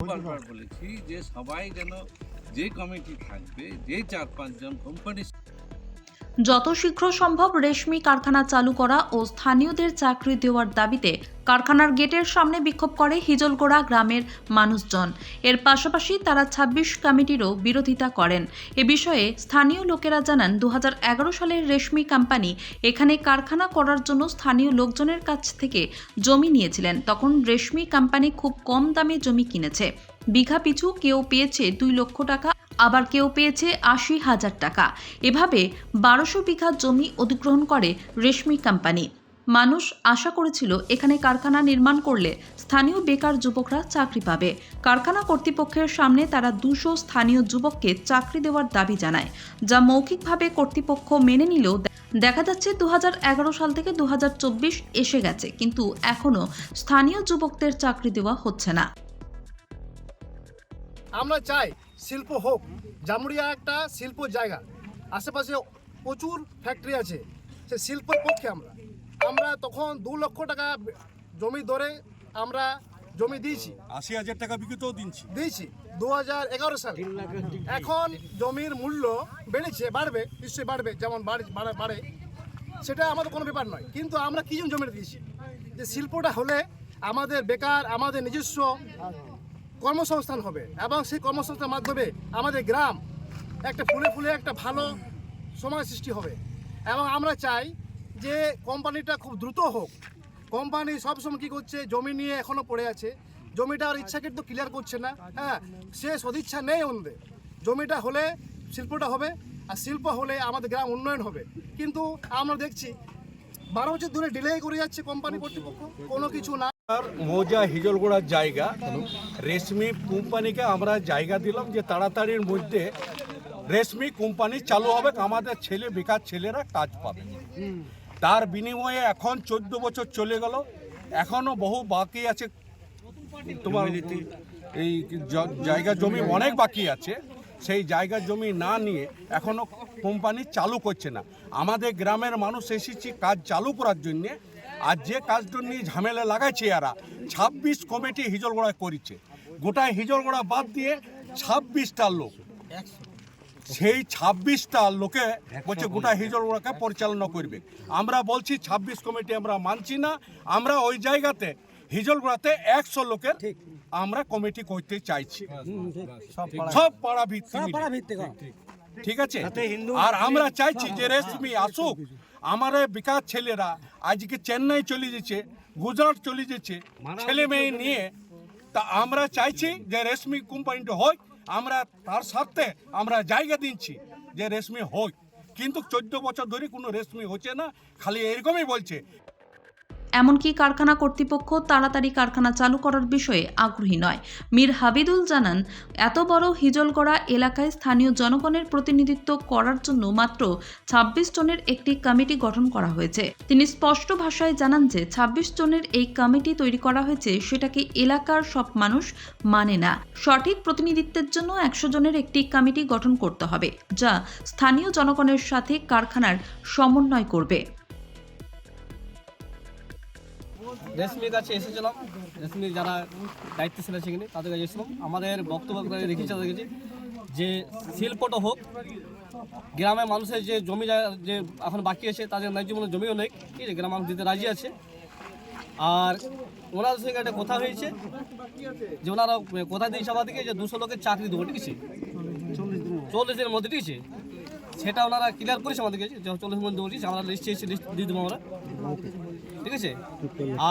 বারবার বলেছি যে সবাই যেন যে কমিটি থাকবে যে চার পাঁচজন কোম্পানি যত শীঘ্র সম্ভব রেশমি কারখানা চালু করা ও স্থানীয়দের চাকরি দেওয়ার দাবিতে কারখানার গেটের সামনে বিক্ষোভ করে হিজলগোড়া গ্রামের মানুষজন। এর পাশাপাশি তারা ২৬ কমিটিরও বিরোধিতা করেন। এ বিষয়ে স্থানীয় লোকেরা জানান দু হাজার এগারো সালের রেশমি কোম্পানি এখানে কারখানা করার জন্য স্থানীয় লোকজনের কাছ থেকে জমি নিয়েছিলেন। তখন রেশমি কোম্পানি খুব কম দামে জমি কিনেছে। বিঘা পিছু কেউ পেয়েছে দুই লক্ষ টাকা আবার কেউ পেয়েছে আশি হাজার টাকা। এভাবে বারোশো বিঘা জমি অধিগ্রহণ করে রেশমি কোম্পানি। মানুষ আশা করেছিল এখানে কারখানা নির্মাণ করলে স্থানীয় বেকার যুবকরা চাকরি পাবে। কারখানা কর্তৃপক্ষের সামনে তারা দুশো স্থানীয় যুবককে চাকরি দেওয়ার দাবি জানায়, যা মৌখিকভাবে কর্তৃপক্ষ মেনে নিলেও দেখা যাচ্ছে দু হাজার এগারো সাল থেকে দু হাজার চব্বিশ এসে গেছে, কিন্তু এখনও স্থানীয় যুবকদের চাকরি দেওয়া হচ্ছে না। আমরা চাই শিল্প হোক জামুরিয়া একটা শিল্প জায়গা। আশেপাশে প্রচুর ফ্যাক্টরি আছে সে শিল্পের পক্ষে আমরা। আমরা তখন দু লক্ষ টাকা জমি ধরে আমরা জমি দিয়েছি। আশি হাজার টাকা বিক্রিতেও দিচ্ছি দিয়েছি দু হাজার এগারো সালে। এখন জমির মূল্য বেড়েছে বাড়বে নিশ্চয়ই বাড়বে যেমন বাড়ে বাড়ে। সেটা আমাদের কোনো ব্যাপার নয়। কিন্তু আমরা কি জন্য জমিটা দিয়েছি? যে শিল্পটা হলে আমাদের বেকার আমাদের নিজস্ব কর্মসংস্থান হবে এবং সেই কর্মসংস্থানের মাধ্যমে আমাদের গ্রাম একটা ফুলে ফুলে একটা ভালো সমাজ সৃষ্টি হবে। এবং আমরা চাই যে কোম্পানিটা খুব দ্রুত হোক। কোম্পানি সবসময় কী করছে, জমি নিয়ে এখনও পড়ে আছে। জমিটা আর ইচ্ছাকে তো ক্লিয়ার করছে না। হ্যাঁ সে সদিচ্ছা নেই ওদের জমিটা হলে শিল্পটা হবে আর শিল্প হলে আমাদের গ্রাম উন্নয়ন হবে। কিন্তু আমরা দেখছি বারো বছর ধরে ডিলে করে যাচ্ছে কোম্পানি কর্তৃপক্ষ, কোনো কিছু না। মৌজা হিজলগোড়ার জায়গা। রেশমি কোম্পানিকে আমরা জায়গা দিলাম যে তাড়াতাড়ির মধ্যে রেশমি কোম্পানি চালু হবে, আমাদের ছেলে, বেকার ছেলেরা কাজ পাবে। তার বিনিময়ে এখন চোদ্দ বছর চলে গেল। এখনও বহু বাকি আছে। তোমার এই জায়গা জমি অনেক বাকি আছে। সেই জায়গা জমি না নিয়ে এখনও কোম্পানি চালু করছে না। আমাদের গ্রামের মানুষ এসেছি কাজ চালু করার জন্যে। আর যে কাজটা নিয়ে ঝামেলা লাগাইছে এরা ছাব্বিশ কমিটি হিজলগোড়া করেছে। গোটা হিজলগোড়া বাদ দিয়ে ছাব্বিশটা লোক। সেই ছাব্বিশটা লোকে বলছে গোটা হিজলগোড়াকে পরিচালনা করবে। আমরা বলছি ছাব্বিশ কমিটি আমরা মানছি না আমরা ওই জায়গাতে হিজলগোড়াতে একশো লোকের আমরা কমিটি করতে চাইছি। সব পাড়া ভিত্তি মিলে। ঠিক আছে? আর আমরা চাইছি যে রেশমি আসুক আমার বেকার ছেলেরা আজকে চেন্নাই চলে যেছে গুজরাট চলে যেছে ছেলে মেয়ে নিয়ে। তা আমরা চাইছি যে রেশমি কোম্পানিটা হোক আমরা তার সাথে আমরা জায়গা দিচ্ছি যে রেশমি হোক। কিন্তু চোদ্দ বছর ধরে কোনো রেশমি হচ্ছে না খালি এরকমই বলছে। এমনকি কারখানা কর্তৃপক্ষ তাড়াতাড়ি কারখানা চালু করার বিষয়ে আগ্রহী নয়। মীর হাবিদুল জানান, এত বড় হিজলগড়া এলাকায় স্থানীয় জনগণের প্রতিনিধিত্ব করার জন্য মাত্র ২৬ জনের একটি কমিটি গঠন করা হয়েছে। তিনি স্পষ্ট ভাষায় জানান যে ২৬ জনের এই কমিটি তৈরি করা হয়েছে সেটাকে এলাকার সব মানুষ মানে না। সঠিক প্রতিনিধিত্বের জন্য একশো জনের একটি কমিটি গঠন করতে হবে, যা স্থানীয় জনগণের সাথে কারখানার সমন্বয় করবে। রেশমির কাছে এসেছিলাম। রেশমির যারা দায়িত্বশীল আছে এখানে তাদের কাছে এসেছিলাম। আমাদের বক্তব্য রেখেছি তাদের কাছে যে শিল্পটা হোক, গ্রামের মানুষের যে জমি যে এখন বাকি আছে, তাদের ন্যায্য মূল্য জমিও নেই। ঠিক আছে, গ্রাম মানুষ দিতে রাজি আছে। আর ওনাদের সঙ্গে একটা কথা হয়েছে, যে ওনারা কথা দিয়েছে আমাদেরকে যে দুশো লোকের চাকরি দেবো, ঠিক আছে? চল্লিশ দিনের মধ্যে, ঠিক আছে? সেটা ওনারা ক্লিয়ার করেছে আমাদেরকে যে চল্লিশ মধ্যে বলছি আমরা লিস্ট চেয়েছি লিস্ট দিয়ে দেবো আমরা। ঠিক আছে?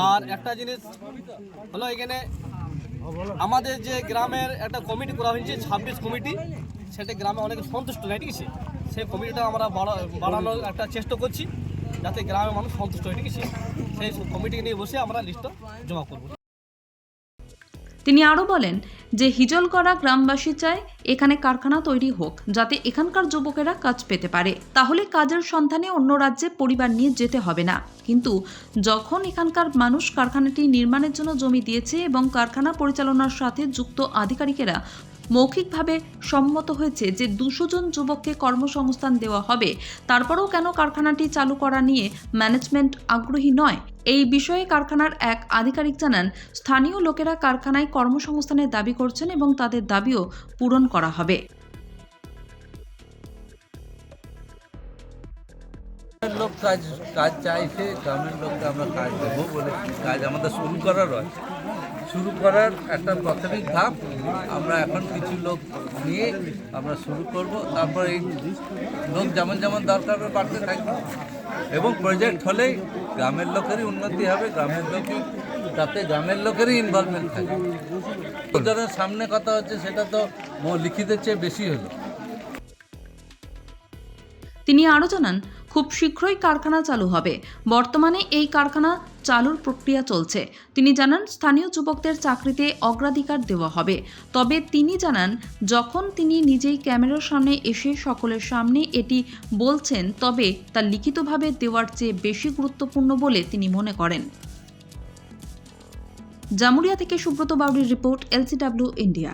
আর একটা জিনিস হলো এখানে আমাদের যে গ্রামের একটা কমিটি করা হয়েছে ছাব্বিশ কমিটি সেটা গ্রামে অনেক সন্তুষ্ট নেই ঠিক আছে? সেই কমিটিটা আমরা বাড়া- বাড়ানোর একটা চেষ্টা করছি যাতে গ্রামের মানুষ সন্তুষ্ট হয় ঠিক আছে? সেই কমিটিকে নিয়ে বসে আমরা লিস্টটা জমা করব। তিনি আরও বলেন যে হিজল করা গ্রামবাসী চায় এখানে কারখানা তৈরি হোক, যাতে এখানকার যুবকেরা কাজ পেতে পারে। তাহলে কাজের সন্ধানে অন্য রাজ্যে পরিবার নিয়ে যেতে হবে না। কিন্তু যখন এখানকার মানুষ কারখানাটি নির্মাণের জন্য জমি দিয়েছে এবং কারখানা পরিচালনার সাথে যুক্ত আধিকারিকেরা মৌখিকভাবে সম্মত হয়েছে যে দুশো জন যুবককে কর্মসংস্থান দেওয়া হবে। তারপরেও কেন কারখানাটি চালু করা নিয়ে ম্যানেজমেন্ট আগ্রহী নয়? এই বিষয়ে কারখানার এক আধিকারিক জানান, স্থানীয় লোকেরা কারখানায় কর্মসংস্থানের দাবি করছেন এবং তাদের দাবিও পূরণ করা হবে। লোক কাজ কাজ চাইছে, গ্রামের লোককে আমরা কাজ দেবো বলে কাজ আমাদের শুরু করার আছে। শুরু করার একটা প্রাথমিক ধাপ। আমরা এখন কিছু লোক নিয়ে আমরা শুরু করব। তারপর এই লোক যেমন যেমন দরকার হবে বাড়তে থাকবে। এবং প্রজেক্ট হলেই গ্রামের লোকেরই উন্নতি হবে। গ্রামের লোকই তাতে গ্রামের লোকেরই ইনভলভমেন্ট থাকে। ওদের সামনে কথা হচ্ছে, সেটা তো ম- লিখিতের চেয়ে বেশি হলো। তিনি আরও জানান, খুব শীঘ্রই কারখানা চালু হবে। বর্তমানে এই কারখানা চালুর প্রক্রিয়া চলছে। তিনি জানান, স্থানীয় যুবকদের চাকরিতে অগ্রাধিকার দেওয়া হবে। তবে তিনি জানান, যখন তিনি নিজেই ক্যামেরার সামনে এসে সকলের সামনে এটি বলছেন, তবে তা লিখিতভাবে দেওয়ার চেয়ে বেশি গুরুত্বপূর্ণ বলে তিনি মনে করেন। জামুরিয়া থেকে সুব্রত বাউরির রিপোর্ট, এলসিডাব্লিউ, ইন্ডিয়া।